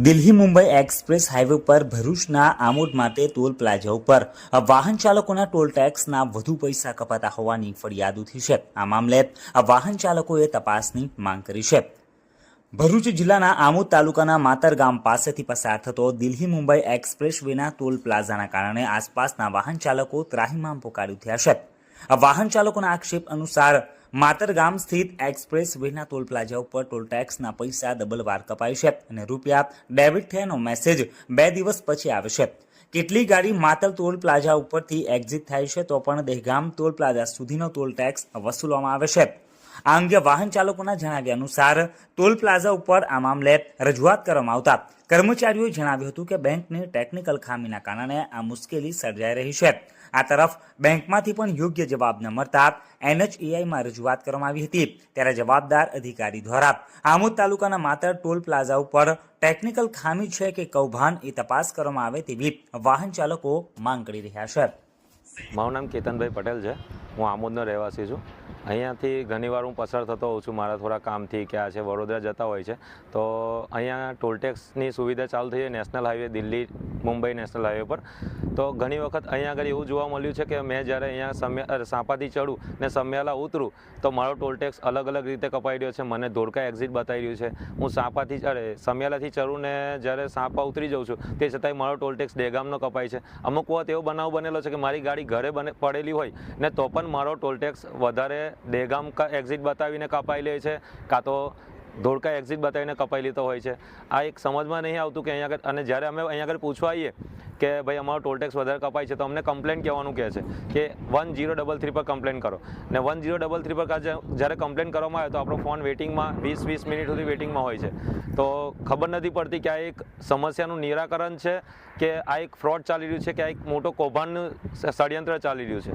Delhi Mumbai express highway પર ભરૂચના આમોદ માટે ટોલ પ્લાઝા ઉપર. વાહન ચાલકોના ટોલ ટેક્સના વધુ પૈસા કપાતા હોવાની ફરિયાદ ઉઠી છે. આ મામલે વાહન ચાલકોએ તપાસની માંગ કરી છે. ભરૂચ જિલ્લાના આમોદ તાલુકાના માતર ગામ પાસેથી પસાર થતો દિલ્હી મુંબઈ એક્સપ્રેસ વેના ટોલ પ્લાઝાના કારણે આસપાસના વાહન ચાલકો ત્રાહિમામ પોકારી ઉઠ્યા છે. વાહન ચાલકોના આક્ષેપ અનુસાર માતર ગામ સ્થિત એક્સપ્રેસ વેના ટોલ પ્લાઝા ઉપર ટોલ ટેક્સના પૈસા ડબલ વાર કપાય છે અને રૂપિયા ડેબિટ થયાનો મેસેજ બે દિવસ પછી આવે છે. કેટલી ગાડી માતર ટોલ પ્લાઝા ઉપરથી એક્ઝિટ થાય છે તો પણ દહેગામ ટોલ પ્લાઝા સુધીનો ટોલ ટેક્સ વસૂલવામાં આવે છે. આ અંગે વાહન ચાલકોના જણાવ્યા અનુસાર, ટોલ પ્લાઝા ઉપર આ મામલે રજૂઆત કરવામાં આવતા કર્મચારીઓએ જણાવ્યું હતું કે બેંકની ટેકનિકલ ખામીના કારણે આ મુશ્કેલી સર્જાઈ રહી છે. આ તરફ બેંકમાંથી પણ યોગ્ય જવાબ ન મળતા એનએચએઆઈમાં રજૂઆત કરવામાં આવી હતી. ત્યારે જવાબદાર અધિકારી દ્વારા આમોદ તાલુકાના માત્ર ટોલ પ્લાઝા ઉપર ટેકનિકલ ખામી છે કે કૌભાંડ એ તપાસ કરવામાં આવે તેવી વાહન ચાલકો માંગ કરી રહ્યા છે. મારું નામ કેતનભાઈ પટેલ છે. હું આમોદનો રહેવાસી છું. અહીંયાથી ઘણીવાર હું પસાર થતો હોઉં છું. મારા થોડા કામથી કે આ છે, વડોદરા જતા હોય છે. તો અહીંયા ટોલટેક્સની સુવિધા ચાલુ થઈ છે national highway, Delhi, Mumbai national highway પર. તો ઘણી વખત અહીંયા આગળ એવું જોવા મળ્યું છે કે મેં જ્યારે અહીંયા સમ્યા સાંપાથી ચડું ને સમ્યાલા ઉતરું, તો મારો ટોલટેક્સ અલગ અલગ રીતે કપાઈ રહ્યો છે. મને ધોળકા એક્ઝિટ બતાવી રહ્યું છે. હું સાપાથી અરે સમ્યાલાથી ચડું ને જ્યારે સાપા ઉતરી જાઉં છું, તે છતાંય મારો ટોલટેક્સ દેગામનો કપાય છે. અમુક વખત એવો બનાવ બનેલો છે કે મારી ગાડી ઘરે બને, પડેલી હોય ને તો પણ મારો ટોલટેક્સ વધારે દેગામ એક્ઝિટ બતાવીને કપાઈ લે છે, કાં તો ધોળકા એક્ઝિટ બતાવીને કપાઈ લેતો હોય છે. આ એક સમજમાં નહીં આવતું કે અહીંયા આગળ અને જ્યારે અમે અહીંયા આગળ પૂછવા આવીએ કે ભાઈ અમારો ટોલટેક્સ વધારે કપાય છે, તો અમને કમ્પ્લેન કહેવાનું કહે છે કે વન જીરો ડબલ થ્રી પર કમ્પ્લેન કરો. ને વન જીરો ડબલ થ્રી પર જ્યારે કમ્પ્લેન કરવામાં આવે તો આપણો ફોન વેટિંગમાં વીસ વીસ મિનિટ સુધી વેટિંગમાં હોય છે. તો ખબર નથી પડતી કે આ એક સમસ્યાનું નિરાકરણ છે કે આ એક ફ્રોડ ચાલી રહ્યું છે કે આ એક મોટો કૌભાંડનું ષડયંત્ર ચાલી રહ્યું છે.